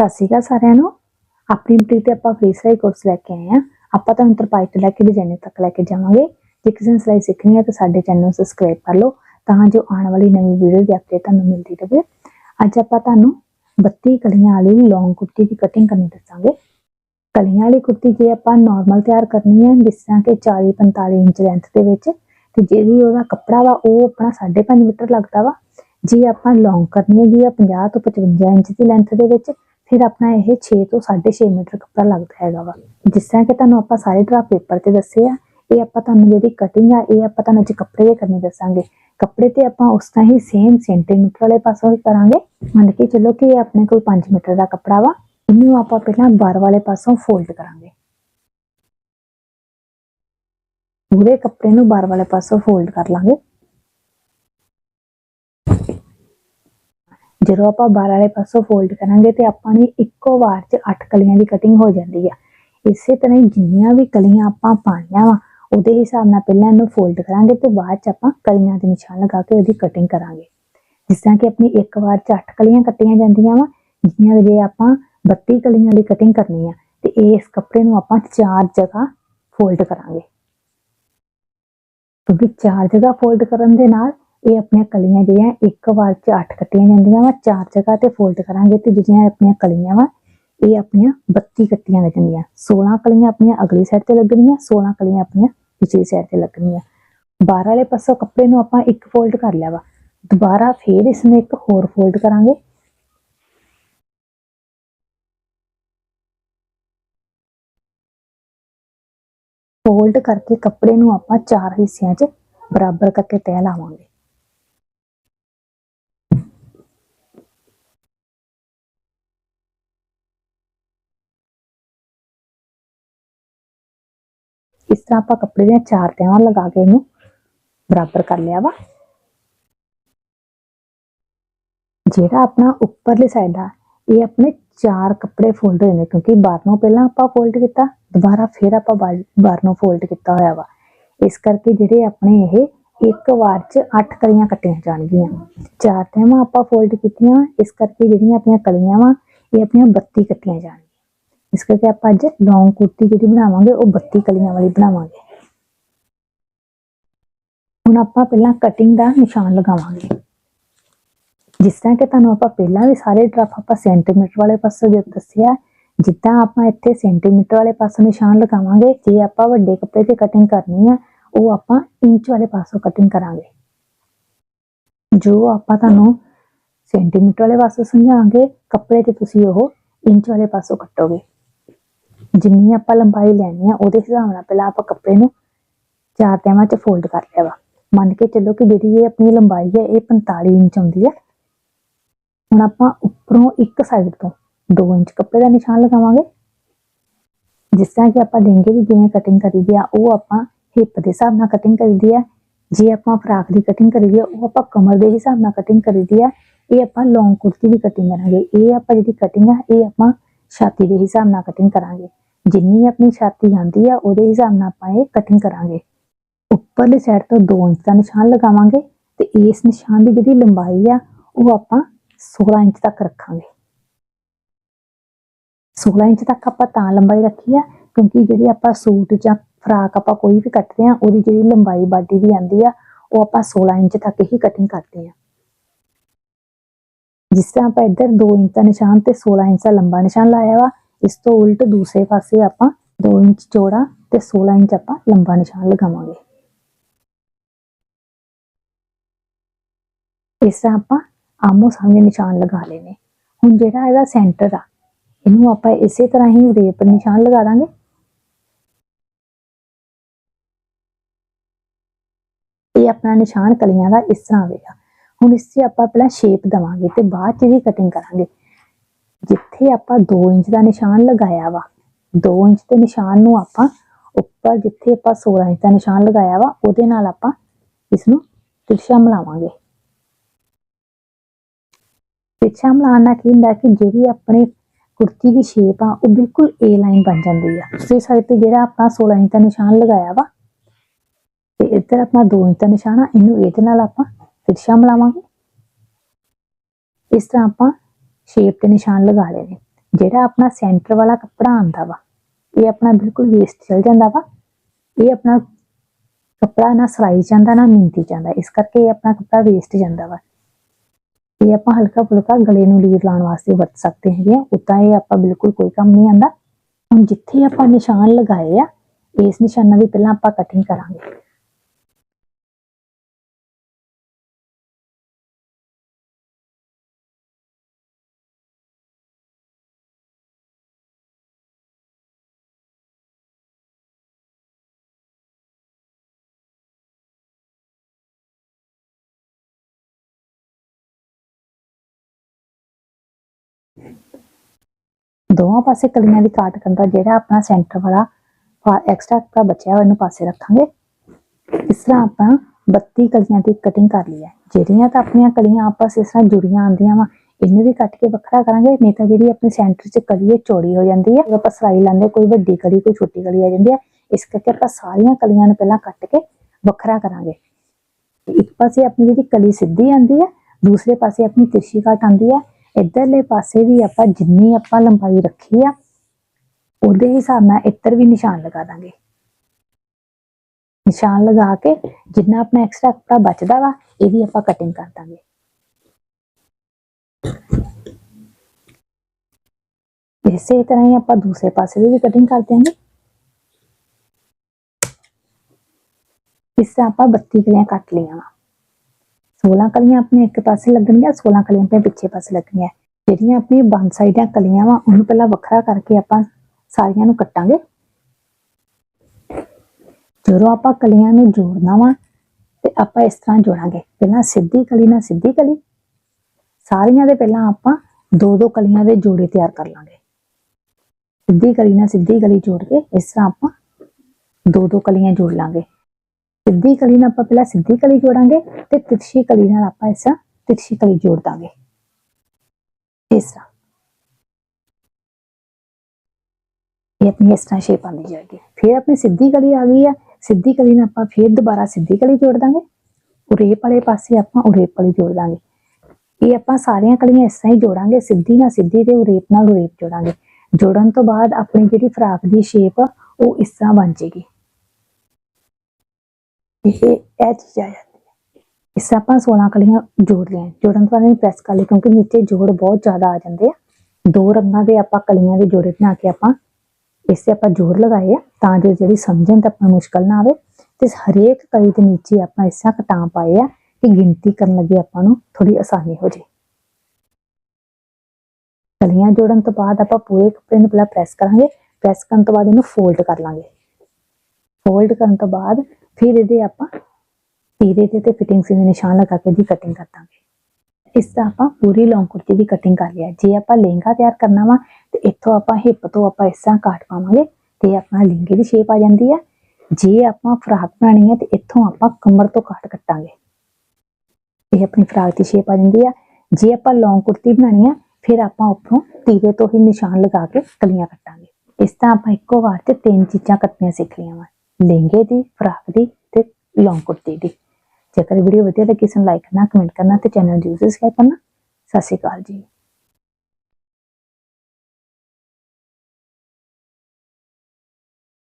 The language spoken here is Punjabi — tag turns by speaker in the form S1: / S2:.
S1: ਸਤਿ ਸ਼੍ਰੀ ਅਕਾਲ ਸਾਰਿਆਂ ਨੂੰ। ਆਪਣੀ ਬੁਟੀਕ ਤੇ ਆਪਾਂ ਫ੍ਰੀ ਸਿਲਾਈ ਕੋਰਸ ਲੈ ਕੇ ਆਏ ਆ ਆਪਾਂ ਤੁਹਾਨੂੰ ਤਰਪਾਈ ਤੋਂ ਲੈ ਕੇ ਡਿਜ਼ਾਈਨਿੰਗ ਤੱਕ ਲੈ ਕੇ ਜਾਵਾਂਗੇ। ਜੇ ਕਿਸੇ ਨੇ ਸਿਲਾਈ ਸਿੱਖਣੀ ਹੈ ਤਾਂ ਸਾਡੇ ਚੈਨਲ ਨੂੰ ਸਬਸਕ੍ਰਾਈਬ ਕਰ ਲਓ, ਤਾਂ ਜੋ ਆਉਣ ਵਾਲੀ ਨਵੀਂ ਵੀਡੀਓ ਦੀ ਅਪਡੇਟ ਤੁਹਾਨੂੰ ਮਿਲਦੀ ਰਹੇ। ਅੱਜ ਆਪਾਂ ਤੁਹਾਨੂੰ 32 ਕਲੀਆਂ ਵਾਲੀ ਲੌਂਗ ਕੁੜਤੀ ਦੀ ਕਟਿੰਗ ਕਰਨੀ ਦੱਸਾਂਗੇ। ਕਲੀਆਂ ਵਾਲੀ ਕੁੜਤੀ ਜੇ ਆਪਾਂ ਨਾਰਮਲ ਤਿਆਰ ਕਰਨੀ ਹੈ, ਜਿਸ ਤਰ੍ਹਾਂ ਕਿ 40 45 ਇੰਚ ਲੈਂਥ ਦੇ ਵਿੱਚ, ਤੇ ਜਿਹੜੀ ਉਹਦਾ ਕੱਪੜਾ ਵਾ, ਉਹ ਆਪਣਾ 5.5 ਮੀਟਰ ਲੱਗਦਾ ਵਾ। ਜੇ ਆਪਾਂ ਲੌਂਗ ਕਰਨੀ ਹੈਗੀ ਆ 50 ਤੋਂ 55 ਇੰਚ ਦੀ ਲੈਂਥ ਦੇ ਵਿੱਚ ਫਿਰ ਆਪਣਾ ਇਹ 6 ਤੋਂ 6.5 ਮੀਟਰ ਕੱਪੜਾ ਲੱਗਦਾ ਹੈਗਾ ਵਾ ਜਿਸ ਤਰ੍ਹਾਂ ਕਿ ਤੁਹਾਨੂੰ ਆਪਾਂ ਸਾਰੇ ਡਰਾ ਪੇਪਰ ਤੇ ਦੱਸੇ ਆ ਇਹ ਆਪਾਂ ਤੁਹਾਨੂੰ ਜਿਹੜੀ ਕਟਿੰਗ ਆ ਇਹ ਆਪਾਂ ਤੁਹਾਨੂੰ ਅੱਜ ਕੱਪੜੇ ਦੇ ਕਰਨੀ ਦੱਸਾਂਗੇ ਕੱਪੜੇ ਤੇ ਆਪਾਂ ਉਸ ਤਰ੍ਹਾਂ ਹੀ ਸੇਮ ਸੈਂਟੀਮੀਟਰ ਵਾਲੇ ਪਾਸੋਂ ਹੀ ਕਰਾਂਗੇ ਮੰਨ ਕੇ ਚੱਲੋ ਕਿ ਇਹ ਆਪਣੇ ਕੋਲ 5 ਮੀਟਰ ਦਾ ਕੱਪੜਾ ਵਾ ਇਹਨੂੰ ਆਪਾਂ ਪਹਿਲਾਂ 12 ਵਾਲੇ ਪਾਸੋਂ ਫੋਲਡ ਕਰਾਂਗੇ ਪੂਰੇ ਕੱਪੜੇ ਨੂੰ 12 ਵਾਲੇ ਪਾਸੋਂ ਫੋਲਡ ਕਰ ਲਾਂਗੇ ਜਦੋਂ ਆਪਾਂ 12 ਵਾਲੇ ਪਾਸੋਂ ਫੋਲਡ ਕਰਾਂਗੇ ਤੇ ਆਪਾਂ ਨੇ ਇੱਕੋ ਵਾਰ 'ਚ 8 ਕਲੀਆਂ ਦੀ ਕਟਿੰਗ ਹੋ ਜਾਂਦੀ ਆ। ਇਸੇ ਤਰ੍ਹਾਂ ਹੀ ਜਿੰਨੀਆਂ ਵੀ ਕਲੀਆਂ ਆਪਾਂ ਪਾਣੀਆਂ ਵਾ, ਉਹਦੇ ਹਿਸਾਬ ਨਾਲ ਪਹਿਲਾਂ ਇਹਨੂੰ ਫੋਲਡ ਕਰਾਂਗੇ ਤੇ ਬਾਅਦ 'ਚ ਆਪਾਂ ਕਲੀਆਂ ਦੇ ਨਿਸ਼ਾਨ ਲਗਾ ਕੇ ਉਹਦੀ ਕਟਿੰਗ ਕਰਾਂਗੇ। ਜਿਸ ਤਰ੍ਹਾਂ ਕਿ ਆਪਣੀ ਇੱਕ ਵਾਰ 'ਚ 8 ਕਲੀਆਂ ਕੱਟੀਆਂ ਜਾਂਦੀਆਂ ਵਾ, ਜਿੰਨੀਆਂ ਜੇ ਆਪਾਂ 32 ਕਲੀਆਂ ਦੀ ਕਟਿੰਗ ਕਰਨੀ ਆ, ਤੇ ਇਸ ਕੱਪੜੇ ਨੂੰ ਆਪਾਂ ਚਾਰ ਜਗ੍ਹਾ ਫੋਲਡ ਕਰਾਂਗੇ। ਕਿਉਂਕਿ ਚਾਰ ਜਗ੍ਹਾ ਫੋਲਡ ਕਰਨ ਦੇ ਨਾਲ ਇਹ ਆਪਣੀਆਂ ਕਲੀਆਂ ਜਿਹੜੀਆਂ ਇੱਕ ਵਾਰ 'ਚ 8 ਕੱਟੀਆਂ ਜਾਂਦੀਆਂ ਵਾ ਚਾਰ ਜਗ੍ਹਾ ਤੇ ਫੋਲਡ ਕਰਾਂਗੇ ਤੇ ਜਿਹੜੀਆਂ ਆਪਣੀਆਂ ਕਲੀਆਂ ਵਾ ਇਹ ਆਪਣੀਆਂ 32 ਕੱਟੀਆਂ ਲੱਗਣਗੀਆਂ 16 ਕਲੀਆਂ ਆਪਣੀਆਂ ਅਗਲੀ ਸਾਈਡ ਤੇ ਲੱਗਣਗੀਆਂ 16 ਕਲੀਆਂ ਆਪਣੀਆਂ ਪਿਛਲੀ ਸਾਈਡ ਤੇ ਲੱਗਣਗੀਆਂ 12 ਵਾਲੇ ਪਾਸੋਂ ਕੱਪੜੇ ਨੂੰ ਆਪਾਂ ਇੱਕ ਫੋਲਡ ਕਰ ਲਿਆ ਵਾ ਦੁਬਾਰਾ ਫੇਰ ਇਸ ਨੂੰ ਇੱਕ ਹੋਰ ਫੋਲਡ ਕਰਾਂਗੇ ਫੋਲਡ ਕਰਕੇ ਕੱਪੜੇ ਨੂੰ ਆਪਾਂ ਚਾਰ ਹਿੱਸਿਆਂ 'ਚ ਬਰਾਬਰ ਕਰਕੇ ਤਹਿ ਲਾਵਾਂਗੇ ਇਸ ਤਰ੍ਹਾਂ ਆਪਾਂ ਕੱਪੜੇ ਦੀਆਂ ਚਾਰ ਤਹਿਾਂ ਲਗਾ ਕੇ ਇਹਨੂੰ ਬਰਾਬਰ ਕਰ ਲਿਆ ਵਾ ਜਿਹੜਾ ਆਪਣਾ ਉੱਪਰਲੀ ਸਾਈਡ ਆ ਇਹ ਆਪਣੇ ਚਾਰ ਕੱਪੜੇ ਫੋਲਡ ਹੋਏ ਨੇ ਕਿਉਂਕਿ ਬਾਹਰੋਂ ਪਹਿਲਾਂ ਆਪਾਂ ਫੋਲਡ ਕੀਤਾ ਦੁਬਾਰਾ ਫਿਰ ਆਪਾਂ ਬਾਹਰੋਂ ਫੋਲਡ ਕੀਤਾ ਹੋਇਆ ਵਾ ਇਸ ਕਰਕੇ ਜਿਹੜੇ ਆਪਣੇ ਇਹ ਇੱਕ ਵਾਰ 'ਚ 8 ਕਲੀਆਂ ਕੱਟੀਆਂ ਜਾਣਗੀਆਂ ਚਾਰ ਤਹਿਾਂ ਆਪਾਂ ਫੋਲਡ ਕੀਤੀਆਂ ਇਸ ਕਰਕੇ ਜਿਹੜੀਆਂ ਆਪਣੀਆਂ ਕਲੀਆਂ ਵਾ ਇਹ ਆਪਣੀਆਂ 32 ਕੱਟੀਆਂ ਜਾਣਗੀਆਂ ਇਸ ਕਰਕੇ ਆਪਾਂ ਅੱਜ ਲੌਂਗ ਕੁੜਤੀ ਜਿਹੜੀ ਬਣਾਵਾਂਗੇ, ਉਹ 32 ਕਲੀਆਂ ਵਾਲੀ ਬਣਾਵਾਂਗੇ। ਹੁਣ ਆਪਾਂ ਪਹਿਲਾਂ ਕਟਿੰਗ ਦਾ ਨਿਸ਼ਾਨ ਲਗਾਵਾਂਗੇ। ਜਿਸ ਤਰ੍ਹਾਂ ਕਿ ਤੁਹਾਨੂੰ ਆਪਾਂ ਪਹਿਲਾਂ ਵੀ ਸਾਰੇ ਡਰਫ ਆਪਾਂ ਸੈਂਟੀਮੀਟਰ ਵਾਲੇ ਪਾਸੇ ਜੇ ਦੱਸਿਆ ਜਿੱਦਾਂ ਆਪਾਂ ਇੱਥੇ ਸੈਂਟੀਮੀਟਰ ਵਾਲੇ ਪਾਸੇ ਨਿਸ਼ਾਨ ਲਗਾਵਾਂਗੇ, ਜੇ ਆਪਾਂ ਵੱਡੇ ਕੱਪੜੇ ਤੇ ਕਟਿੰਗ ਕਰਨੀ ਆ, ਉਹ ਆਪਾਂ ਇੰਚ ਵਾਲੇ ਪਾਸੋਂ ਕਟਿੰਗ ਕਰਾਂਗੇ। ਜੋ ਆਪਾਂ ਤੁਹਾਨੂੰ ਸੈਂਟੀਮੀਟਰ ਵਾਲੇ ਪਾਸੋਂ ਸਮਝਾਵਾਂਗੇ ਕੱਪੜੇ ਤੇ ਤੁਸੀਂ ਉਹ ਇੰਚ ਵਾਲੇ ਪਾਸੋਂ ਕੱਟੋਗੇ। ਜਿੰਨੀ ਆਪਾਂ ਲੰਬਾਈ ਲੈਣੀ ਆ, ਉਹਦੇ ਹਿਸਾਬ ਨਾਲ ਪਹਿਲਾਂ ਆਪਾਂ ਕੱਪੜੇ ਨੂੰ ਚਾਰ ਤਹਿਾਂ 'ਚ ਫੋਲਡ ਕਰ ਲਿਆ ਵਾ। ਮੰਨ ਕੇ ਚੱਲੋ ਕਿ ਜਿਹੜੀ ਇਹ ਆਪਣੀ ਲੰਬਾਈ ਹੈ ਇਹ 45 ਇੰਚ ਆਉਂਦੀ ਹੈ ਹੁਣ ਆਪਾਂ ਉੱਪਰੋਂ ਇੱਕ ਸਾਈਡ ਤੋਂ 2 ਇੰਚ ਕੱਪੜੇ ਦਾ ਨਿਸ਼ਾਨ ਲਗਾਵਾਂਗੇ। ਜਿਸ ਤਰ੍ਹਾਂ ਕਿ ਆਪਾਂ ਲਹਿੰਗੇ ਦੀ ਜਿਵੇਂ ਕਟਿੰਗ ਕਰੀ ਦੀ ਆ, ਉਹ ਆਪਾਂ ਹਿੱਪ ਦੇ ਹਿਸਾਬ ਨਾਲ ਕਟਿੰਗ ਕਰੀ ਦੀ ਆ। ਜੇ ਆਪਾਂ ਫਰਾਕ ਦੀ ਕਟਿੰਗ ਕਰੀਦੀ ਆ, ਉਹ ਆਪਾਂ ਕਮਰ ਦੇ ਹਿਸਾਬ ਨਾਲ ਕਟਿੰਗ ਕਰੀਦੀ ਆ। ਇਹ ਆਪਾਂ ਲੌਂਗ ਕੁਰਤੀ ਦੀ ਕਟਿੰਗ ਕਰਾਂਗੇ। ਇਹ ਆਪਾਂ ਜਿਹੜੀ ਕਟਿੰਗ ਆ, ਇਹ ਆਪਾਂ ਛਾਤੀ ਦੇ ਹਿਸਾਬ ਨਾਲ ਕਟਿੰਗ ਕਰਾਂਗੇ ਜਿੰਨੀ ਆਪਣੀ ਛਾਤੀ ਆਂਦੀ ਆ ਉਹਦੇ ਹਿਸਾਬ ਨਾਲ ਆਪਾਂ ਇਹ ਕਟਿੰਗ ਕਰਾਂਗੇ ਉੱਪਰਲੀ ਸਾਈਡ ਤੋਂ 2 ਇੰਚ ਦਾ ਨਿਸ਼ਾਨ ਲਗਾਵਾਂਗੇ ਤੇ ਇਸ ਨਿਸ਼ਾਨ ਦੀ ਜਿਹੜੀ ਲੰਬਾਈ ਆ ਉਹ ਆਪਾਂ 16 ਇੰਚ ਤੱਕ ਰੱਖਾਂਗੇ 16 ਇੰਚ ਤੱਕ ਆਪਾਂ ਤਾਂ ਲੰਬਾਈ ਰੱਖੀ ਆ ਕਿਉਂਕਿ ਜਿਹੜੀ ਆਪਾਂ ਸੂਟ ਜਾਂ ਫਰਾਕ ਆਪਾਂ ਕੋਈ ਵੀ ਕੱਟਦੇ ਆ ਉਹਦੀ ਜਿਹੜੀ ਲੰਬਾਈ ਬਾਡੀ ਦੀ ਆਂਦੀ ਆ ਉਹ ਆਪਾਂ 16 ਇੰਚ ਤੱਕ ਹੀ ਕਟਿੰਗ ਕਰਦੇ ਆ ਜਿਸ ਤਰ੍ਹਾਂ ਆਪਾਂ ਇੱਧਰ 2 ਇੰਚ ਦਾ ਨਿਸ਼ਾਨ ਤੇ 16 ਇੰਚ ਦਾ ਲੰਬਾ ਨਿਸ਼ਾਨ ਲਾਇਆ ਵਾ, ਇਸ ਤੋਂ ਉਲਟ ਦੂਸਰੇ ਪਾਸੇ ਆਪਾਂ 2 ਇੰਚ ਚੌੜਾ ਤੇ 16 ਇੰਚ ਆਪਾਂ ਲੰਬਾ ਨਿਸ਼ਾਨ ਲਗਾਵਾਂਗੇ। ਇਸ ਤਰ੍ਹਾਂ ਆਪਾਂ ਆਮੋ ਸਾਹਮਣੇ ਨਿਸ਼ਾਨ ਲਗਾ ਲੈਨੇ ਹੁਣ ਜਿਹੜਾ ਇਹਦਾ ਸੈਂਟਰ ਆ, ਇਹਨੂੰ ਆਪਾਂ ਇਸੇ ਤਰ੍ਹਾਂ ਹੀ ਰੇਪ ਨਿਸ਼ਾਨ ਲਗਾ ਦਾਂਗੇ। ਇਹ ਆਪਣਾ ਨਿਸ਼ਾਨ ਕਲੀਆਂ ਦਾ ਇਸ ਤਰ੍ਹਾਂ ਆਵੇਗਾ ਹੁਣ ਇਸ 'ਚ ਆਪਾਂ ਪਹਿਲਾਂ ਸ਼ੇਪ ਦਵਾਂਗੇ ਤੇ ਬਾਅਦ 'ਚ ਇਹਦੀ ਕਟਿੰਗ ਕਰਾਂਗੇ। ਜਿੱਥੇ ਆਪਾਂ 2 ਇੰਚ ਦਾ ਨਿਸ਼ਾਨ ਲਗਾਇਆ ਵਾ 2 ਇੰਚ ਦੇ ਨਿਸ਼ਾਨ ਨੂੰ ਆਪਾਂ ਉੱਪਰ ਜਿੱਥੇ ਆਪਾਂ 16 ਇੰਚ ਦਾ ਨਿਸ਼ਾਨ ਲਗਾਇਆ ਵਾ, ਉਹਦੇ ਨਾਲ ਆਪਾਂ ਇਸ ਨੂੰ ਤਿਰਛਾ ਮਿਲਾਵਾਂਗੇ। ਤਿਰਛਾ ਮਿਲਾਉਣ ਨਾਲ ਕੀ ਹੁੰਦਾ ਕਿ ਜਿਹੜੀ ਆਪਣੇ ਕੁਰਤੀ ਦੀ ਸ਼ੇਪ ਆ, ਉਹ ਬਿਲਕੁਲ ਏ ਲਾਈਨ ਬਣ ਜਾਂਦੀ ਆ। ਦੂਸਰੀ ਸਾਈਡ ਤੇ ਜਿਹੜਾ ਆਪਣਾ 16 ਇੰਚ ਦਾ ਨਿਸ਼ਾਨ ਲਗਾਇਆ ਵਾ, ਤੇ ਇੱਧਰ ਆਪਣਾ 2 ਇੰਚ ਦਾ ਨਿਸ਼ਾਨ ਆ, ਇਹਨੂੰ ਇਹਦੇ ਨਾਲ ਆਪਾਂ ਤਿਰਛਾ ਮਿਲਾਵਾਂਗੇ ਇਸ ਤਰ੍ਹਾਂ ਆਪਾਂ ਸ਼ੇਪ ਤੇ ਨਿਸ਼ਾਨ ਲਗਾ ਲੈਣੇ ਜਿਹੜਾ ਆਪਣਾ ਸੈਂਟਰ ਵਾਲਾ ਕੱਪੜਾ ਆਂਦਾ ਵਾ ਇਹ ਆਪਣਾ ਬਿਲਕੁਲ ਵੇਸਟ ਚਲ ਜਾਂਦਾ ਵਾ ਇਹ ਆਪਣਾ ਕੱਪੜਾ ਨਾ ਸਲਾਈ ਜਾਂਦਾ ਨਾ ਮਿੰਤੀ ਜਾਂਦਾ ਇਸ ਕਰਕੇ ਇਹ ਆਪਣਾ ਕੱਪੜਾ ਵੇਸਟ ਜਾਂਦਾ ਵਾ ਇਹ ਆਪਾਂ ਹਲਕਾ ਫੁਲਕਾ ਗਲੇ ਨੂੰ ਲੀਰ ਲਾਉਣ ਵਾਸਤੇ ਵਰਤ ਸਕਦੇ ਹੈਗੇ ਆ ਉਦਾਂ ਇਹ ਆਪਾਂ ਬਿਲਕੁਲ ਕੋਈ ਕੰਮ ਨਹੀਂ ਆਂਦਾ ਹੁਣ ਜਿੱਥੇ ਆਪਾਂ ਨਿਸ਼ਾਨ ਲਗਾਏ ਆ ਇਸ ਨਿਸ਼ਾਨਾਂ ਦੀ ਪਹਿਲਾਂ ਆਪਾਂ ਕਟਿੰਗ ਕਰਾਂਗੇ ਦੋਵਾਂ ਪਾਸੇ ਕਲੀਆਂ ਦੀ ਕਾਟ ਕਰਨ ਦਾ ਜਿਹੜਾ ਆਪਣਾ ਸੈਂਟਰ ਵਾਲਾ ਐਕਸਟਰਾ ਕੱਪੜਾ ਬਚਿਆ ਹੋਇਆ ਇਹਨੂੰ ਪਾਸੇ ਰੱਖਾਂਗੇ। ਇਸ ਤਰ੍ਹਾਂ ਆਪਾਂ 32 ਕਲੀਆਂ ਦੀ ਕਟਿੰਗ ਕਰ ਲਈ ਹੈ। ਜਿਹੜੀਆਂ ਤਾਂ ਆਪਣੀਆਂ ਕਲੀਆਂ ਆਪਸ ਇਸ ਤਰ੍ਹਾਂ ਜੁੜੀਆਂ ਆਉਂਦੀਆਂ ਵਾ, ਇਹਨੂੰ ਵੀ ਕੱਟ ਕੇ ਵੱਖਰਾ ਕਰਾਂਗੇ, ਨਹੀਂ ਤਾਂ ਜਿਹੜੀ ਆਪਣੀ ਸੈਂਟਰ 'ਚ ਕਲੀ ਹੈ, ਚੌੜੀ ਹੋ ਜਾਂਦੀ ਹੈ। ਆਪਾਂ ਸਲਾਈ ਲਾਉਂਦੇ ਕੋਈ ਵੱਡੀ ਕਲੀ, ਕੋਈ ਛੋਟੀ ਕਲੀ ਆ ਜਾਂਦੀ ਹੈ, ਇਸ ਕਰਕੇ ਆਪਾਂ ਸਾਰੀਆਂ ਕਲੀਆਂ ਨੂੰ ਪਹਿਲਾਂ ਕੱਟ ਕੇ ਵੱਖਰਾ ਕਰਾਂਗੇ। ਇੱਕ ਪਾਸੇ ਆਪਣੀ ਜਿਹੜੀ ਕਲੀ ਸਿੱਧੀ ਆਂਦੀ ਹੈ, ਦੂਸਰੇ ਪਾਸੇ ਆਪਣੀ ਤਿਰਛੀ ਕੱਟ ਆਂਦੀ ਹੈ। ਇਧਰਲੇ ਪਾਸੇ ਵੀ ਆਪਾਂ ਜਿੰਨੀ ਆਪਾਂ ਲੰਬਾਈ ਰੱਖੀ ਆ ਉਹਦੇ ਹਿਸਾਬ ਨਾਲ ਇੱਧਰ ਵੀ ਨਿਸ਼ਾਨ ਲਗਾ ਦਾਂਗੇ ਨਿਸ਼ਾਨ ਲਗਾ ਕੇ ਜਿੰਨਾ ਆਪਣਾ ਐਕਸਟਰਾ ਕੱਪੜਾ ਬਚਦਾ ਵਾ ਇਹਦੀ ਆਪਾਂ ਕਟਿੰਗ ਕਰ ਦਾਂਗੇ ਇਸੇ ਤਰ੍ਹਾਂ ਹੀ ਆਪਾਂ ਦੂਸਰੇ ਪਾਸੇ ਦੀ ਵੀ ਕਟਿੰਗ ਕਰ ਦਿਆਂਗੇ ਇਸ ਤਰ੍ਹਾਂ ਆਪਾਂ 32 ਕਲੀਆਂ ਕੱਟ ਲਈਆਂ ਵਾ 16 ਕਲੀਆਂ ਆਪਣੇ ਇੱਕ ਪਾਸੇ ਲੱਗਣਗੀਆਂ 16 ਕਲੀਆਂ ਆਪਣੇ ਪਿੱਛੇ ਪਾਸੇ ਲੱਗਣਗੀਆਂ ਜਿਹੜੀਆਂ ਆਪਣੀ ਬੰਨ ਸਾਈਡਾਂ ਕਲੀਆਂ ਵਾ, ਉਹਨੂੰ ਪਹਿਲਾਂ ਵੱਖਰਾ ਕਰਕੇ ਆਪਾਂ ਸਾਰੀਆਂ ਨੂੰ ਕੱਟਾਂਗੇ। ਜਦੋਂ ਆਪਾਂ ਕਲੀਆਂ ਨੂੰ ਜੋੜਨਾ ਵਾ, ਤੇ ਆਪਾਂ ਇਸ ਤਰ੍ਹਾਂ ਜੋੜਾਂਗੇ। ਪਹਿਲਾਂ ਸਿੱਧੀ ਕਲੀ ਨਾਲ ਸਿੱਧੀ ਕਲੀ। ਸਾਰੀਆਂ ਦੇ ਪਹਿਲਾਂ ਆਪਾਂ ਦੋ ਦੋ ਕਲੀਆਂ ਦੇ ਜੋੜੇ ਤਿਆਰ ਕਰ ਲਾਂਗੇ। ਸਿੱਧੀ ਕਲੀ ਨਾਲ ਸਿੱਧੀ ਕਲੀ ਜੋੜ ਕੇ ਇਸ ਤਰ੍ਹਾਂ ਆਪਾਂ ਦੋ ਦੋ ਕਲੀਆਂ ਜੋੜ ਲਾਂਗੇ। ਸਿੱਧੀ ਕਲੀ ਨਾਲ ਆਪਾਂ ਪਹਿਲਾਂ ਸਿੱਧੀ ਕਲੀ ਜੋੜਾਂਗੇ ਤੇ ਤਿਰਛੀ ਕਲੀ ਨਾਲ ਆਪਾਂ ਇਸ ਤਰ੍ਹਾਂ ਤਿਰਛੀ ਕਲੀ ਜੋੜ ਦਾਂਗੇ ਇਸ ਤਰ੍ਹਾਂ ਇਹ ਆਪਣੀ ਇਸ ਤਰ੍ਹਾਂ ਸ਼ੇਪ ਆਉਂਦੀ ਜਾਏਗੀ ਫਿਰ ਆਪਣੀ ਸਿੱਧੀ ਕਲੀ ਆ ਗਈ ਆ ਸਿੱਧੀ ਕਲੀ ਨਾਲ ਆਪਾਂ ਫਿਰ ਦੁਬਾਰਾ ਸਿੱਧੀ ਕਲੀ ਜੋੜ ਦਾਂਗੇ ਉਰੇਪ ਵਾਲੇ ਪਾਸੇ ਆਪਾਂ ਉਰੇਪ ਵਾਲੀ ਜੋੜ ਦਾਂਗੇ ਇਹ ਆਪਾਂ ਸਾਰੀਆਂ ਕਲੀਆਂ ਇਸ ਤਰ੍ਹਾਂ ਹੀ ਜੋੜਾਂਗੇ ਸਿੱਧੀ ਨਾਲ ਸਿੱਧੀ ਤੇ ਉਰੇਪ ਨਾਲ ਉਰੇਪ ਜੋੜਾਂਗੇ ਜੋੜਨ ਤੋਂ ਬਾਅਦ ਆਪਣੀ ਜਿਹੜੀ ਫਰਾਕ ਦੀ ਸ਼ੇਪ ਉਹ ਇਸ ਤਰ੍ਹਾਂ ਬਣ ਜਾਏਗੀ ਇਹ ਇਹ ਚੀਜ਼ ਆ ਜਾਂਦੀ ਹੈ ਇਸ ਆਪਾਂ 16 ਕਲੀਆਂ ਜੋੜ ਲਿਆ ਜੋੜਨ ਤੋਂ ਬਾਅਦ ਪ੍ਰੈਸ ਕਰ ਲਈ ਕਿਉਂਕਿ ਨੀਚੇ ਜੋੜ ਬਹੁਤ ਜ਼ਿਆਦਾ ਆ ਜਾਂਦੇ ਆ। ਦੋ ਰੰਗਾਂ ਦੇ ਆਪਾਂ ਕਲੀਆਂ ਦੇ ਜੋੜੇ ਬਣਾ ਕੇ ਆਪਾਂ ਇਸੇ ਆਪਾਂ ਜੋੜ ਲਗਾਏ ਆ ਤਾਂ ਜੋ ਜਿਹੜੀ ਸਮਝਣ ਤਾਂ ਆਪਾਂ ਮੁਸ਼ਕਲ ਨਾ ਆਵੇ। ਤੇ ਹਰੇਕ ਕਲੀ ਦੇ ਨੀਚੇ ਆਪਾਂ ਇਸ ਤਰ੍ਹਾਂ ਕਟਾਂ ਪਾਏ ਆ ਕਿ ਗਿਣਤੀ ਕਰਨ ਲੱਗੇ ਆਪਾਂ ਨੂੰ ਥੋੜੀ ਆਸਾਨੀ ਹੋ ਜੇ। ਕਲੀਆਂ ਜੋੜਨ ਤੋਂ ਬਾਅਦ ਆਪਾਂ ਪੂਰੇ ਕੱਪੜੇ ਨੂੰ ਪਹਿਲਾਂ ਪ੍ਰੈਸ ਕਰਾਂਗੇ। ਪ੍ਰੈਸ ਕਰਨ ਤੋਂ ਬਾਅਦ ਇਹਨੂੰ ਫੋਲਡ ਕਰ ਲਾਂਗੇ। ਫੋਲਡ ਕਰਨ ਤੋਂ ਬਾਅਦ ਫਿਰ ਇਹਦੇ ਆਪਾਂ ਤੀਰੇ ਤੇ ਤੇ ਫਿਟਿੰਗ ਸੀ ਦੇ ਨਿਸ਼ਾਨ ਲਗਾ ਕੇ ਦੀ ਕਟਿੰਗ ਕਰ ਦਾਂਗੇ ਇਸ ਤਰ੍ਹਾਂ ਆਪਾਂ ਪੂਰੀ ਲੌਂਗ ਕੁੜਤੀ ਦੀ ਕਟਿੰਗ ਕਰ ਲਿਆ ਜੇ ਆਪਾਂ ਲਹਿੰਗਾ ਤਿਆਰ ਕਰਨਾ ਵਾ ਤੇ ਇੱਥੋਂ ਆਪਾਂ ਹਿੱਪ ਤੋਂ ਆਪਾਂ ਇਸ ਤਰ੍ਹਾਂ ਕਾਟ ਪਾਵਾਂਗੇ ਤੇ ਆਪਣਾ ਲਹਿੰਗੇ ਦੀ ਸ਼ੇਪ ਆ ਜਾਂਦੀ ਹੈ ਜੇ ਆਪਾਂ ਫਰਾਕ ਬਣਾਣੀ ਹੈ ਤੇ ਇੱਥੋਂ ਆਪਾਂ ਕਮਰ ਤੋਂ ਕਾਟ ਕੱਟਾਂਗੇ ਇਹ ਆਪਣੀ ਫਰਾਕ ਦੀ ਸ਼ੇਪ ਆ ਜਾਂਦੀ ਹੈ ਜੇ ਆਪਾਂ ਲੌਂਗ ਕੁੜਤੀ ਬਣਾਣੀ ਹੈ ਫਿਰ ਆਪਾਂ ਉੱਪਰੋਂ ਤੀਰੇ ਤੋਂ ਹੀ ਨਿਸ਼ਾਨ ਲਗਾ ਕੇ ਕਲੀਆਂ ਕੱਟਾਂਗੇ ਇਸ ਤਰ੍ਹਾਂ ਆਪਾਂ ਇੱਕੋ ਵਾਰ 'ਚ ਤਿੰਨ ਚੀਜ਼ਾਂ ਕੱਟਣੀਆਂ ਸਿੱਖ ਲਈਆਂ ਵਾ ਲਹਿੰਗੇ ਦੀ, ਫਰਾਕ ਦੀ ਤੇ ਲੌਂਗ ਕੁੜਤੀ ਦੀ। ਜੇਕਰ ਵੀਡੀਓ ਵਧੀਆ ਲੱਗੀ ਤਾਂ ਲਾਈਕ ਕਰਨਾ ਕਮੈਂਟ ਕਰਨਾ ਤੇ ਚੈਨਲ ਨੂੰ ਜਰੂਰ ਸਬਸਕ੍ਰਾਈਬ ਕਰਨਾ। ਸਤਿ ਸ਼੍ਰੀ ਅਕਾਲ ਜੀ।